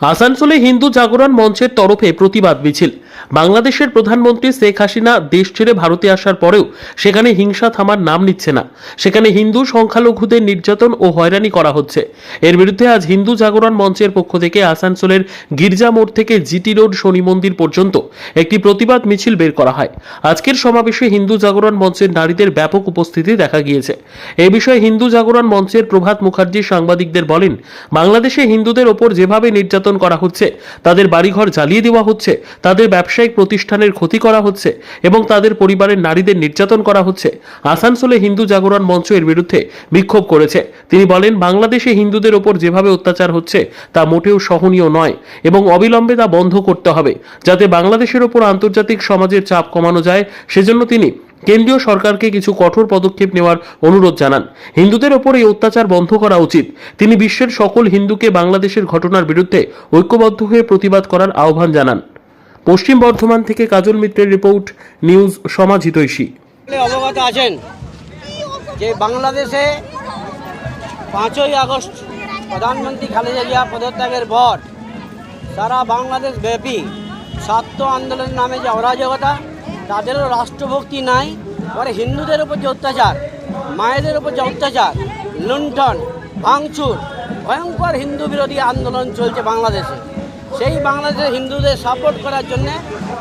আসানসোলে হিন্দু জাগরণ মঞ্চের তরফে প্রতিবাদ মিছিল। বাংলাদেশের প্রধানমন্ত্রী শেখ হাসিনা দেশ ছেড়ে ভারতে আসার পরেও সেখানে হিংসা থামার নাম নিচ্ছে না। সেখানে হিন্দু সংখ্যালঘুদের নির্যাতন ও হয়রানি করা হচ্ছে। এর বিরুদ্ধে আজ হিন্দু জাগরণ মঞ্চের পক্ষ থেকে আসানসোলের গির্জা মোড় থেকে জিটি রোড শনি মন্দির পর্যন্ত একটি প্রতিবাদ মিছিল বের করা হয়। আজকের সমাবেশে হিন্দু জাগরণ মঞ্চের নারীদের ব্যাপক উপস্থিতি দেখা গিয়েছে। এ বিষয়ে হিন্দু জাগরণ মঞ্চের প্রভাত মুখার্জি সাংবাদিকদের বলেন, বাংলাদেশে হিন্দুদের ওপর যেভাবে নির্যাতন করা হচ্ছে, তাদের বাড়িঘর জ্বালিয়ে দেওয়া হচ্ছে, তাদের ব্যবসায়িক প্রতিষ্ঠানের ক্ষতি করা হচ্ছে এবং তাদের পরিবারের নারীদের নির্যাতন করা হচ্ছে। আসানসোলে হিন্দু জাগরণ মঞ্চ এর বিরুদ্ধে বিক্ষোভ করেছে। তিনি বলেন, বাংলাদেশে হিন্দুদের ওপর যেভাবে অত্যাচার হচ্ছে, তা মোটেও সহনীয় নয় এবং অবিলম্বে তা বন্ধ করতে হবে, যাতে বাংলাদেশের ওপর আন্তর্জাতিক সমাজের চাপ কমানো যায়। সেজন্য তিনি কেন্দ্রীয় সরকারকে কিছু কঠোর পদক্ষেপ নেওয়ার অনুরোধ জানান। হিন্দুদের ওপর এই অত্যাচার বন্ধ করা উচিত। তিনি বিশ্বের সকল হিন্দুকে বাংলাদেশের ঘটনার বিরুদ্ধে ঐক্যবদ্ধ হয়ে প্রতিবাদ করার আহ্বান জানান। পশ্চিম বর্ধমান থেকে কাজল মিত্রের রিপোর্ট, নিউজ সমাজ হিতৈষী। অবগত আছেন যে বাংলাদেশে পাঁচই আগস্ট প্রধানমন্ত্রী খালেদা জিয়া পদত্যাগের পর সারা বাংলাদেশ ব্যাপী ছাত্র আন্দোলনের নামে যে অরাজকতা, তাদেরও রাষ্ট্রভক্তি নাই পরে হিন্দুদের উপর যে অত্যাচার, মায়েদের উপর যে অত্যাচার, লুণ্ঠন, ভাঙচুর, ভয়ঙ্কর হিন্দু বিরোধী আন্দোলন চলছে বাংলাদেশে। সেই বাংলাদেশে হিন্দুদের সাপোর্ট করার জন্যে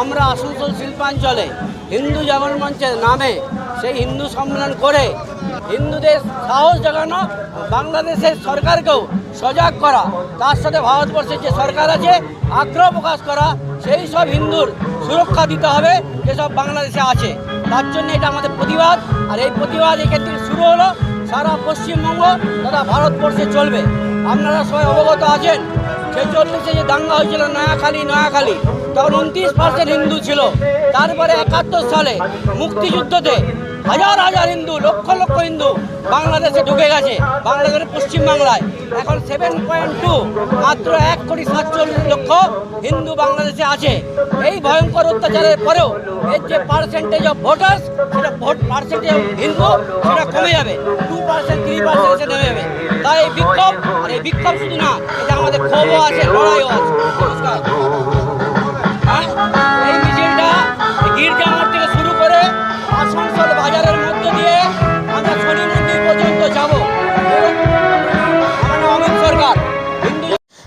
আমরা আসানসোল শিল্পাঞ্চলে হিন্দু জাগরণ মঞ্চের নামে সেই হিন্দু সম্মেলন করে হিন্দুদের সাহস জাগানো বাংলাদেশের সরকারকেও সজাগ করা, তার সাথে ভারতবর্ষের যে সরকার আছে, আগ্রহ প্রকাশ করা, সেই সব হিন্দুর সুরক্ষা দিতে হবে, যেসব বাংলাদেশে আছে। তার জন্য এটা আমাদের প্রতিবাদ, আর এই প্রতিবাদ থেকে শুরু হলো সারা পশ্চিমবঙ্গ তথা ভারতবর্ষে চলবে। আপনারা সবাই অবগত আছেন ছেচল্লিশে যে দাঙ্গা হয়েছিল নয়াখালী নয়াখালী, তখন উনত্রিশ পার্সেন্ট হিন্দু ছিল। তারপরে একাত্তর সালে মুক্তিযুদ্ধতে হাজার হাজার হিন্দু, লক্ষ লক্ষ হিন্দু বাংলাদেশে ঢুকে গেছে, বাংলাদেশের পশ্চিমবাংলায়। এখন সেভেন পয়েন্ট টু মাত্র এক কোটি সাতচল্লিশ লক্ষ হিন্দু বাংলাদেশে আছে। এই ভয়ঙ্কর অত্যাচারের পরেও এর যে পার্সেন্টেজ অফ ভোটার্স সেটা ভোট পার্সেন্টেজ অফ হিন্দু, সেটা কমে যাবে। টু পার্সেন্ট থ্রি পার্সেন্ট এসে নেমে যাবে। তাই এই বিক্ষোভ, আর এই বিক্ষোভ শুধু না এটা আমাদের ক্ষোভও আছে লড়াইও